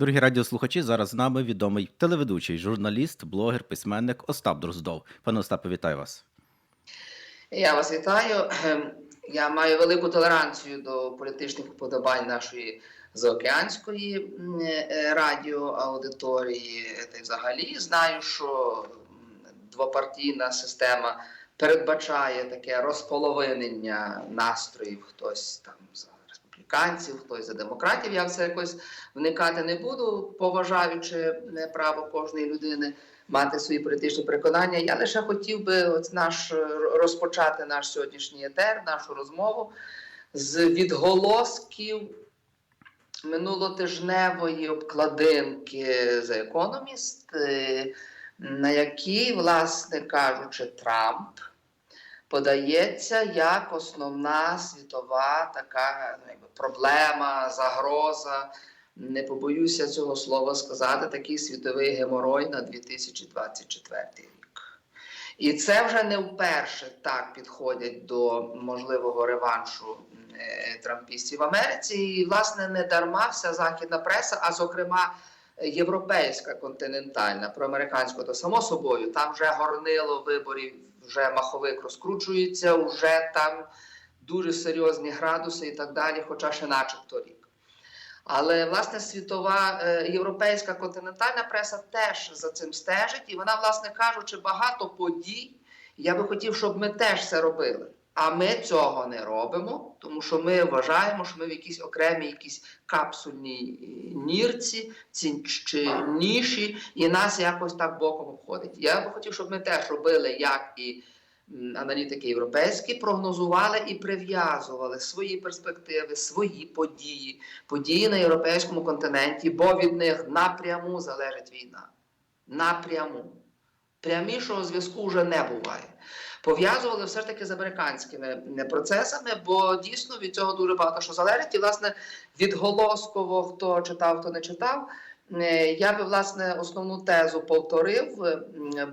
Дорогі радіослухачі, зараз з нами відомий телеведучий, журналіст, блогер, письменник Остап Дроздов. Пане Остапе, вітаю вас. Я вас вітаю. Ем, Я маю велику толеранцію до політичних вподобань нашої заокеанської е, радіоаудиторії. Та й взагалі знаю, що двопартійна система передбачає таке розполовинення настроїв. Хтось там за республіканців, хтось за демократів. Я в це якось вникати не буду, поважаючи е, право кожної людини мати свої політичні переконання. Я лише хотів би от наш е, розпочати наш сьогоднішній етер, нашу розмову з відголосків минулотижневої обкладинки The Economist, е, на якій, власне кажучи, Трамп подається як основна світова така ну, якби, проблема, загроза. Не побоюся цього слова сказати, такий світовий геморой на 2024 рік. І це вже не вперше так підходять до можливого реваншу е, трампістів в Америці. І, власне, не дарма вся західна преса, а зокрема європейська континентальна, проамериканська, то само собою, там вже горнило виборів, вже маховик розкручується, вже там дуже серйозні градуси і так далі, хоча ще начебто рік. Але власне світова е, європейська континентальна преса теж за цим стежить, і вона, власне кажучи, багато подій. Я би хотів, щоб ми теж це робили. А ми цього не робимо, тому що ми вважаємо, що ми в якійсь окремій якійсь капсульній е, нірці ці чи ніші, і нас якось так боком обходить. Я би хотів, щоб ми теж робили, як і аналітики європейські, прогнозували і прив'язували свої перспективи, свої події, події на європейському континенті, бо від них напряму залежить війна. Напряму. Прямішого зв'язку вже не буває. Пов'язували все ж таки з американськими е, процесами, бо дійсно від цього дуже багато що залежить. І, власне, відголосково, хто читав, хто не читав. е, Я би власне основну тезу повторив,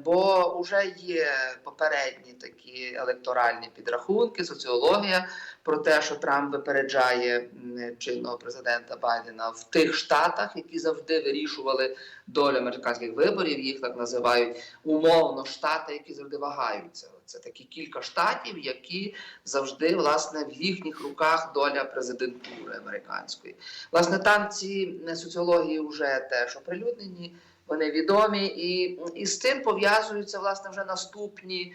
бо вже є попередні такі електоральні підрахунки, соціологія про те, що Трамп випереджає чинного президента Байдена в тих штатах, які завжди вирішували долю американських виборів. Їх так називають умовно штати, які завжди вагаються. Це такі кілька штатів, які завжди власне в їхніх руках доля президентури американської. Власне, там ці е, соціології вже теж оприлюднені, вони відомі, і, і з цим пов'язуються власне вже наступні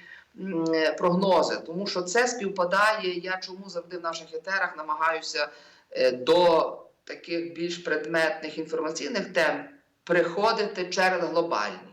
е, прогнози, тому що це співпадає. Я чому завжди в наших етерах намагаюся е, до таких більш предметних інформаційних тем приходити через глобальні.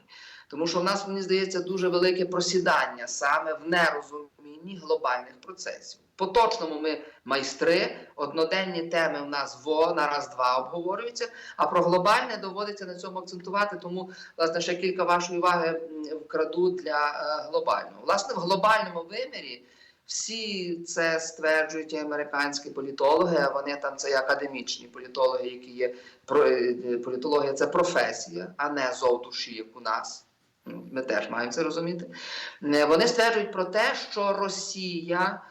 Тому що в нас, мені здається, дуже велике просідання саме в нерозумінні глобальних процесів. По точному ми майстри, одноденні теми в нас во на раз-два обговорюються, а про глобальне доводиться на цьому акцентувати. Тому, власне, ще кілька вашої уваги вкраду для е, глобального. Власне, в глобальному вимірі всі це стверджують і американські політологи, а вони там це є академічні політологи, які є про е, політологія це професія, а не зовдуші, як у нас. Ми теж маємо це розуміти. Е, Вони стверджують про те, що Росія,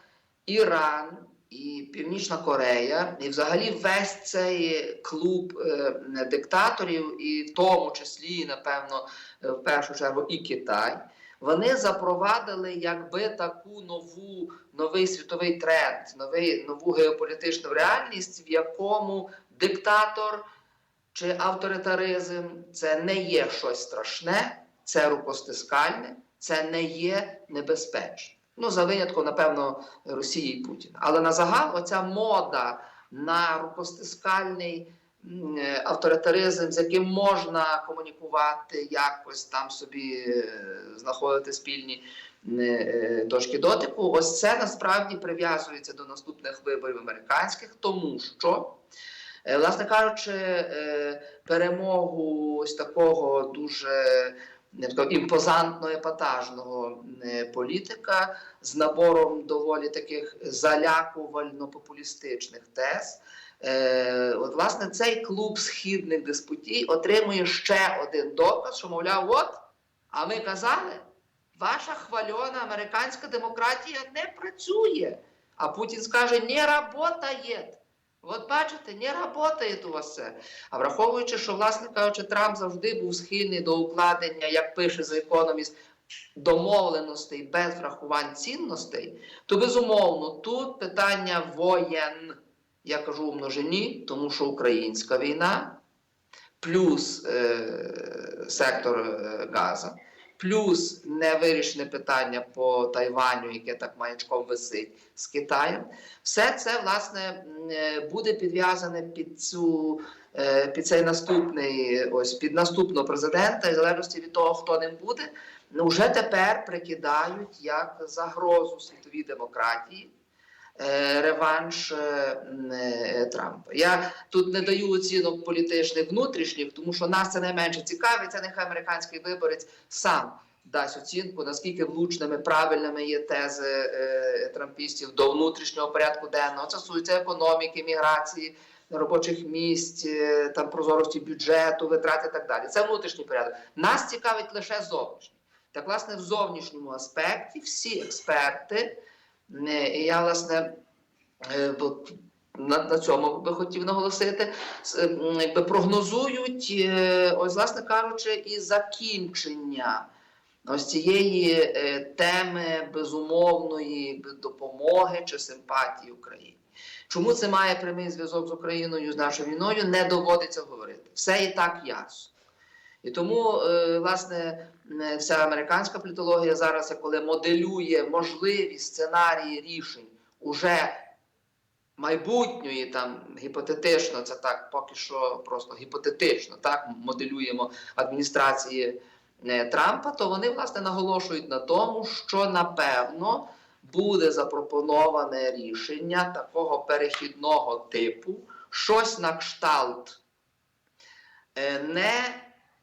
Іран і Північна Корея, і взагалі весь цей клуб е, диктаторів, і в тому числі, напевно, е, в першу чергу і Китай. Вони запровадили якби таку нову новий світовий тренд, новий нову геополітичну реальність, в якому диктатор чи авторитаризм це не є щось страшне, це рукостискальне, це не є небезпечне. Ну, за винятком, напевно, Росії і Путіна. Але на загал оця мода на рукостискальний е, авторитаризм, з яким можна комунікувати, якось там собі е, знаходити спільні е, точки дотику. Ось це насправді прив'язується до наступних виборів американських, тому що. Власне кажучи, перемогу ось такого дуже імпозантного епатажного е, політика з набором доволі таких залякувально-популістичних тез. Е, От, власне, цей клуб східних диспутій отримує ще один доказ, що, мовляв, от, а ми казали, ваша хвальона американська демократія не працює. А Путін скаже, не працює. От бачите, не працює вас це. А враховуючи, що, власне кажучи, Трамп завжди був схильний до укладення, як пише за економіст, домовленостей без врахувань цінностей, то безумовно тут питання воєн, я кажу у множині, тому що українська війна, плюс е, сектор е, Газа, плюс невирішене питання по Тайваню, яке так маячком висить з Китаєм, все це власне е, буде підв'язане під цю. е, Під цей наступний, ось під наступного президента, і в залежності від того, хто ним буде, ну, вже тепер прикидають як загрозу світовій демократії реванш е, е, Трампа. Я тут не даю оцінок політичних внутрішніх, тому що нас це найменше цікавить. Це нехай американський виборець сам дасть оцінку, наскільки влучними, правильними є тези е, трампістів до внутрішнього порядку денного. Це стосується економіки, міграції. Робочих місць, е, там прозорості бюджету, витрат і так далі. Це внутрішній порядок. Нас цікавить лише зовнішній. Так, власне, в зовнішньому аспекті всі експерти, е, і я, власне, е, на, на цьому би хотів наголосити, якби прогнозують, е, ось, власне кажучи, і закінчення ось цієї е, теми безумовної допомоги чи симпатії Україні. Чому це має прямий зв'язок з Україною з нашою війною, не доводиться говорити. Все і так ясно. І тому, власне, вся американська політологія зараз, коли моделює можливі сценарії рішень уже майбутньої, там гіпотетично, це так поки що просто гіпотетично, так моделюємо адміністрації е, Трампа, то вони власне наголошують на тому, що напевно буде запропоноване рішення такого перехідного типу, щось на кшталт. е, Не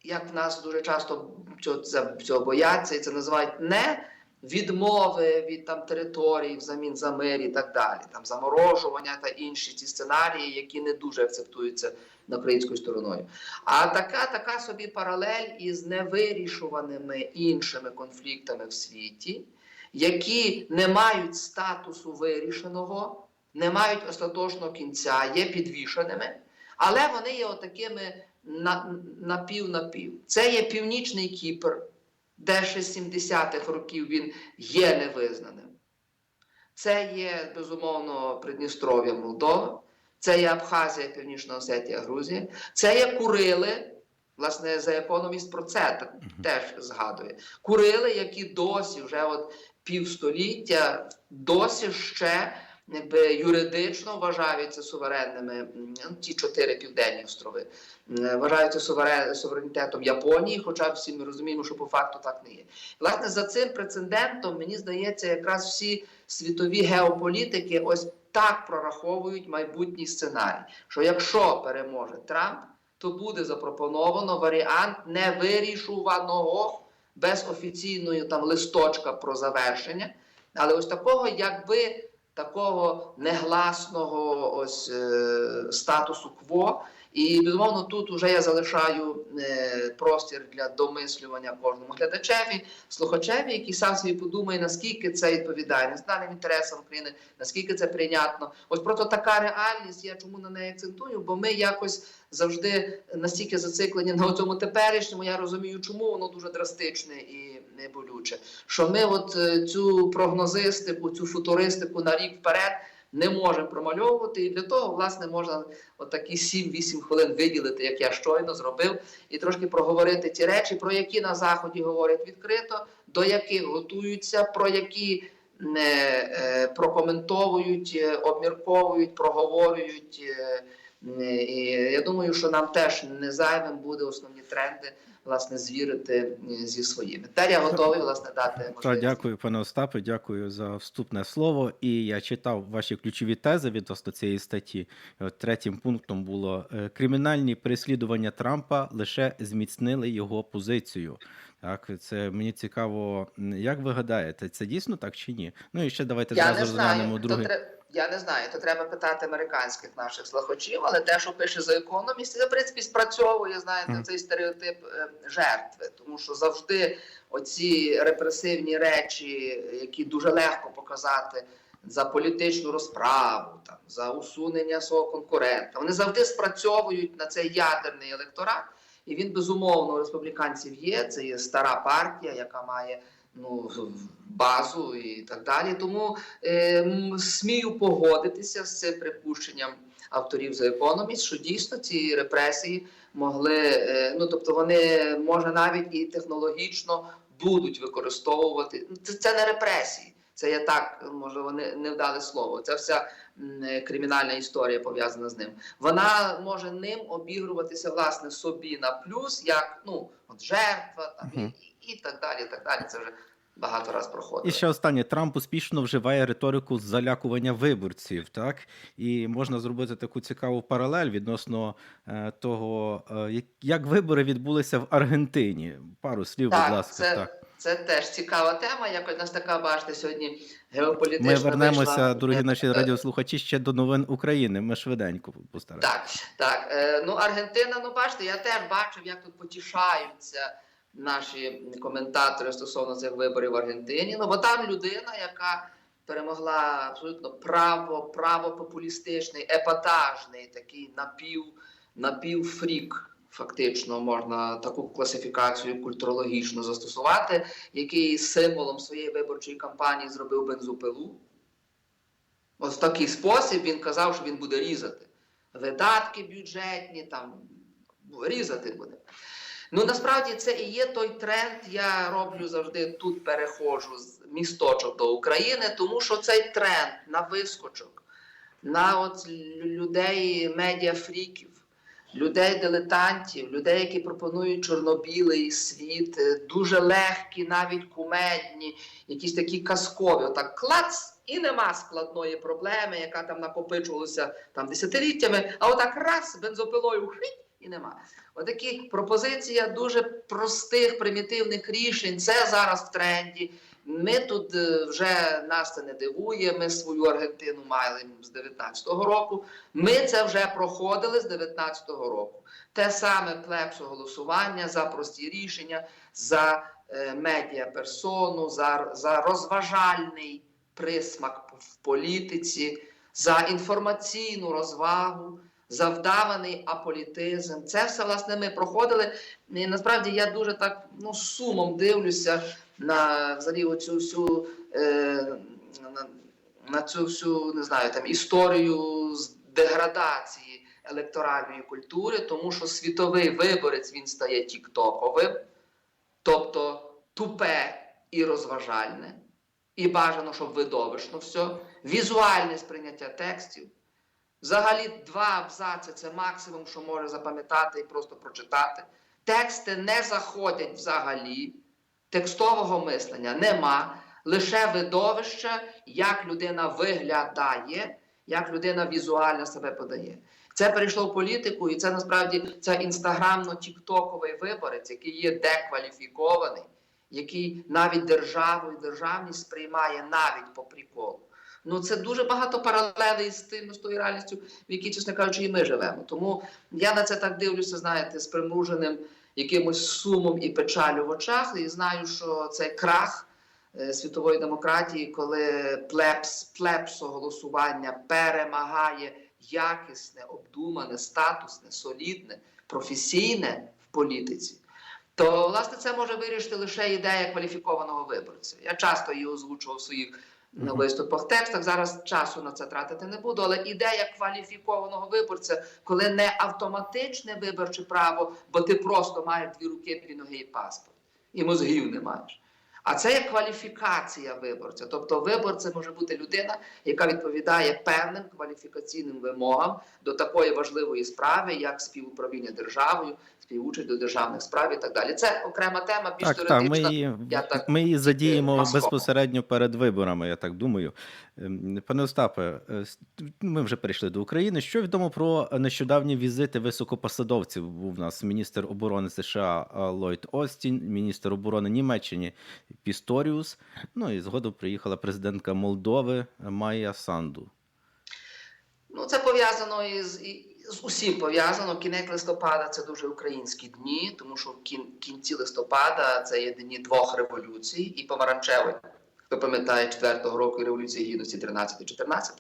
як в нас дуже часто цього, бояться, і це називають не відмови від там територій взамін за мир і так далі, там заморожування та інші ці сценарії, які не дуже акцептуються українською стороною. А така, така собі паралель із невирішуваними іншими конфліктами в світі, які не мають статусу вирішеного, не мають остаточного кінця, є підвішеними, але вони є отакими на, напів-напів. Це є північний Кіпр, де ще з 70-х років він є невизнаним. Це є, безумовно, Придністров'я Молдова, це є Абхазія, Північна Осетія, Грузія, це є Курили. Власне, за економіст про це так, теж згадує. Курили, які досі вже от півстоліття, досі ще якби, юридично вважаються суверенними, ну, ті чотири південні острови, вважаються суверен, суверенітетом Японії, хоча всі ми розуміємо, що по факту так не є. Власне, за цим прецедентом, мені здається, якраз всі світові геополітики ось так прораховують майбутній сценарій, що якщо переможе Трамп, то буде запропоновано варіант невирішуваного без офіційної там листочка про завершення, але ось такого, якби такого негласного ось е, статусу кво. І безумовно, тут вже я залишаю е, простір для домислювання кожному глядачеві, слухачеві, який сам собі подумає, наскільки це відповідає національним інтересам України, наскільки це прийнятно. Ось просто така реальність. Я чому на неї акцентую? Бо ми якось завжди настільки зациклені на цьому теперішньому. Я розумію, чому воно дуже драстичне і не болюче. Що ми, от е, цю прогнозистику, цю футуристику на рік вперед. Не можемо промальовувати, і для того, власне, можна отакі 7-8 хвилин виділити, як я щойно зробив, і трошки проговорити ті речі, про які на заході говорять відкрито, до яких готуються, про які не е, прокоментовують, е, обмірковують, проговорюють. І я думаю, що нам теж не зайвим буде основні тренди власне звірити зі своїми. Тепер я готовий власне дати можливість. дякую, пане Остапе, дякую за вступне слово. І я читав ваші ключові тези відносно цієї статті. Третім пунктом було е, кримінальні переслідування Трампа лише зміцнили його позицію. Так, це мені цікаво, як ви гадаєте, це дійсно так чи ні? Ну і ще давайте Я знаю. розглянемо другий. тре- Я не знаю, то треба питати американських наших слухачів, але те, що пише за економіст, це в принципі спрацьовує, знаєте, цей стереотип е, жертви, тому що завжди оці репресивні речі, які дуже легко показати за політичну розправу, там, за усунення свого конкурента. Вони завжди спрацьовують на цей ядерний електорат. І він, безумовно, у республіканців є. Це є стара партія, яка має ну, базу і так далі. Тому е, смію погодитися з цим припущенням авторів за економіст, що дійсно ці репресії могли, е, ну тобто вони може навіть і технологічно будуть використовувати. Це, це не репресії. Це я так, можливо, не, не вдале слово. Це вся м, кримінальна історія пов'язана з ним. Вона може ним обігруватися власне собі на плюс, як ну от жертва там і, і так далі. і так далі. Це вже багато раз проходило. І ще останнє Трамп успішно вживає риторику залякування виборців, так і можна зробити таку цікаву паралель відносно е, того, е, як, як вибори відбулися в Аргентині. Пару слів, Так, будь ласка. це, Так це теж цікава тема. Якось у нас така, бачите, сьогодні геополітична. ми вернемося, вийшла. дорогі наші Е, радіослухачі, ще до новин України. Ми швиденько постараємося. Так, так. Ну, Аргентина, ну бачите, я теж бачив, як тут потішаються наші коментатори стосовно цих виборів в Аргентині. Ну, бо там людина, яка перемогла абсолютно право, правопопулістичний, епатажний, такий напів, напівфрік. Фактично можна таку класифікацію культурологічно застосувати, який символом своєї виборчої кампанії зробив бензопилу. Ось в такий спосіб він казав, що він буде різати видатки бюджетні, там різати буде. Ну насправді це і є той тренд. Я роблю завжди тут переходжу з місточок до України, тому що цей тренд на вискочок, на от людей медіафріків, людей дилетантів, людей, які пропонують чорно-білий світ, е, дуже легкі, навіть кумедні, якісь такі казкові. Отак клац, і нема складної проблеми, яка там накопичувалася там десятиліттями, а отак раз бензопилою хить, і нема. Отакі пропозиція дуже простих, примітивних рішень. Це зараз в тренді. Ми тут е, вже нас це не дивує. Ми свою Аргентину мали з 19-го року. Ми це вже проходили з 19-го року. Те саме плепсо голосування за прості рішення, за е, медіаперсону, за, за розважальний присмак в політиці, за інформаційну розвагу, за вдаваний аполітизм. Це все власне ми проходили. І насправді я дуже так ну, сумом дивлюся на взагалі оцю всю. Е, на, на цю всю не знаю там історію з деградації електоральної культури, тому що світовий виборець він стає тіктоковим, тобто тупе і розважальне, і бажано, щоб видовищно все, візуальне сприйняття текстів. Взагалі, два абзаци це максимум, що може запам'ятати і просто прочитати. Тексти не заходять взагалі, текстового мислення нема, лише видовище, як людина виглядає, як людина візуально себе подає. Це перейшло в політику, і це насправді це інстаграмно-тіктоковий виборець, який є декваліфікований, який навіть державу і державність сприймає навіть по приколу. Ну це дуже багато паралелей з тим, з тою реальністю, в якій, чесно кажучи, і ми живемо. Тому я на це так дивлюся, знаєте, з примруженим якимось сумом і печалю в очах, і знаю, що цей крах е, світової демократії, коли плепс, плепсо голосування перемагає якісне, обдумане, статусне, солідне, професійне в політиці. То, власне, це може вирішити лише ідея кваліфікованого виборця. Я часто її озвучував в своїх на виступах, текстах. Зараз часу на це тратити не буду. Але ідея кваліфікованого виборця, коли не автоматичне виборче право, бо ти просто маєш дві руки, дві ноги і паспорт, і мозгів не маєш. А це є кваліфікація виборця. Тобто виборцем може бути людина, яка відповідає певним кваліфікаційним вимогам до такої важливої справи, як співуправління державою, співучасть до державних справ і так далі. Це окрема тема, більш Так, так, ми її, я так ми її задіємо масово. безпосередньо перед виборами, я так думаю. Ем, Пане Остапе, е, ми вже перейшли до України. Що відомо про нещодавні візити високопосадовців? Був у нас міністр оборони США Ллойд Остін, міністр оборони Німеччини Пісторіус. Ну і згодом приїхала президентка Молдови Майя Санду. Ну, це пов'язано із з усім пов'язано. Кінець листопада це дуже українські дні, тому що в кін, кінці листопада це є дні двох революцій і помаранчевої. Хто пам'ятає 4-го року Революції Гідності 13-14.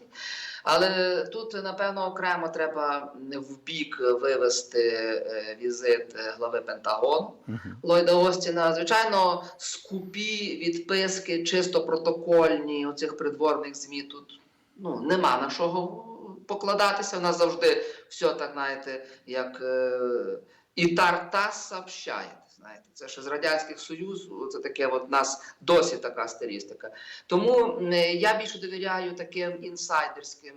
Але тут, напевно, окремо треба в бік вивести е, візит е, глави Пентагону. Ллойда Остіна, звичайно, скупі відписки, чисто протокольні оцих придворних ЗМІ тут ну, нема на що покладатися. У нас завжди все так, знаєте, як е, і Тартас сообщає. Знаєте, це ще з Радянських Союзу, це таке от нас досі така стилістика. Тому я більше довіряю таким інсайдерським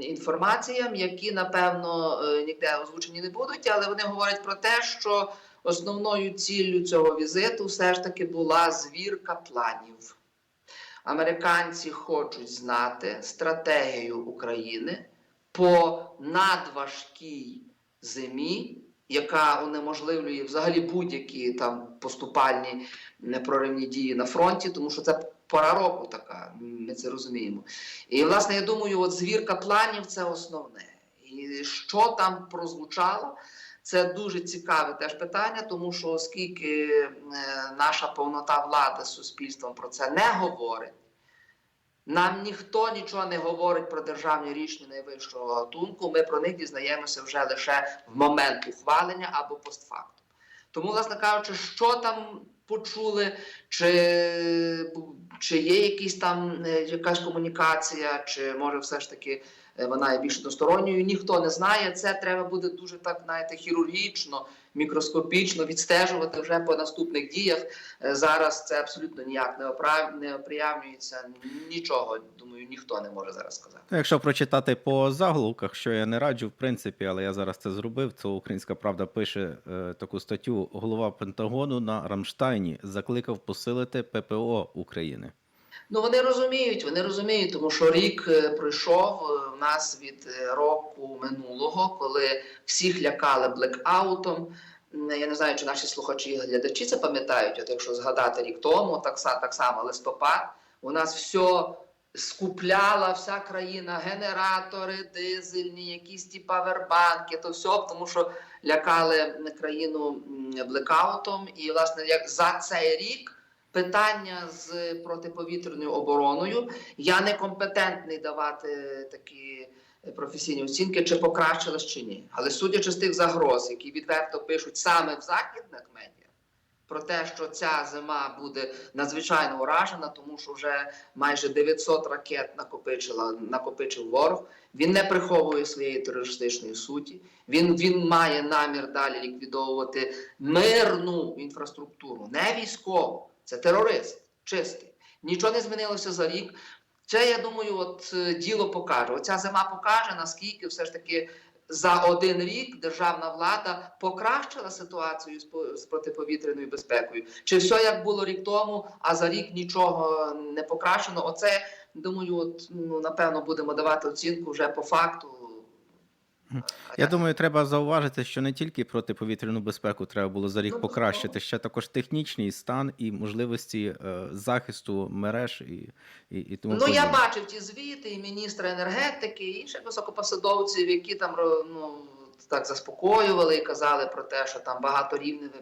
інформаціям, які, напевно, е, ніде озвучені не будуть, але вони говорять про те, що основною ціллю цього візиту все ж таки була звірка планів. Американці хочуть знати стратегію України по надважкій зимі, яка унеможливлює взагалі будь-які там поступальні непроривні дії на фронті, тому що це пора року така, ми це розуміємо. І власне я думаю, от звірка планів це основне. І що там прозвучало, це дуже цікаве теж питання, тому що оскільки е, наша повнота влади з суспільством про це не говорить, нам ніхто нічого не говорить про державні рішення найвищого гатунку. Ми про них дізнаємося вже лише в момент ухвалення або постфактум. Тому, власне кажучи, що там почули, чи, чи є якісь там е, якась комунікація, чи може все ж таки вона є більш односторонньою, ніхто не знає. Це треба буде дуже так, знаєте, хірургічно, мікроскопічно відстежувати вже по наступних діях. Е, Зараз це абсолютно ніяк не опра- не оприявнюється. Нічого, думаю, ніхто не може зараз сказати. Ну, Якщо прочитати по заголовках, що я не раджу, в принципі, але я зараз це зробив, то Українська Правда пише е, таку статтю: голова Пентагону на Рамштайні закликав посилити ППО України. Ну вони розуміють, вони розуміють, тому що рік е, пройшов е, у нас від е, року минулого, коли всіх лякали блекаутом. Я не знаю, чи наші слухачі і глядачі це пам'ятають. От якщо згадати рік тому, так, так само листопад, у нас все скупляла вся країна, генератори, дизельні, якісь ті павербанки, то все, тому що лякали країну блекаутом. І власне як за цей рік питання з протиповітряною обороною. Я не компетентний давати такі професійні оцінки, чи покращилось чи ні. Але судячи з тих загроз, які відверто пишуть саме в західних медіа, про те, що ця зима буде надзвичайно уражена, тому що вже майже 900 ракет накопичила, накопичив ворог. Він не приховує своєї терористичної суті. Він, він має намір далі ліквідовувати мирну інфраструктуру, не військову. Це терорист чистий. Нічого не змінилося за рік. Це, я думаю, от е, діло покаже. Оця зима покаже, наскільки все ж таки за один рік державна влада покращила ситуацію з по- з протиповітряною безпекою. Чи все як було рік тому, а за рік нічого не покращено? Оце думаю, от ну напевно будемо давати оцінку вже по факту. Я думаю, треба зауважити, що не тільки протиповітряну безпеку треба було за рік Ну, покращити, ще також технічний стан і можливості е, захисту мереж і, і, і тому Ну я бачив ті звіти і міністра енергетики, і інших високопосадовців, які там ну, так заспокоювали і казали про те, що там багаторівневе.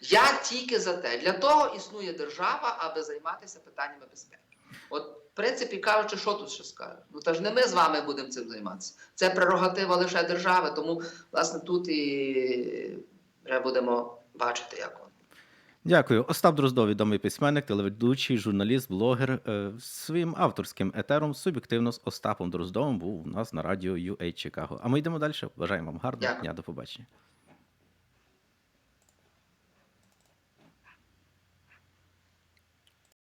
Я тільки за те. Для того існує держава, аби займатися питаннями безпеки. От, принципі, кажучи, що тут ще скажу? Ну та ж не ми з вами будемо цим займатися. Це прерогатива лише держави, тому власне тут і вже будемо бачити, як воно. Дякую. Остап Дроздов, відомий письменник, телеведучий, журналіст, блогер. Е, Своїм авторським етером суб'єктивно з Остапом Дроздовим був у нас на радіо UA Чикаго. А ми йдемо далі. Бажаємо вам гарного Дякую. дня. До побачення.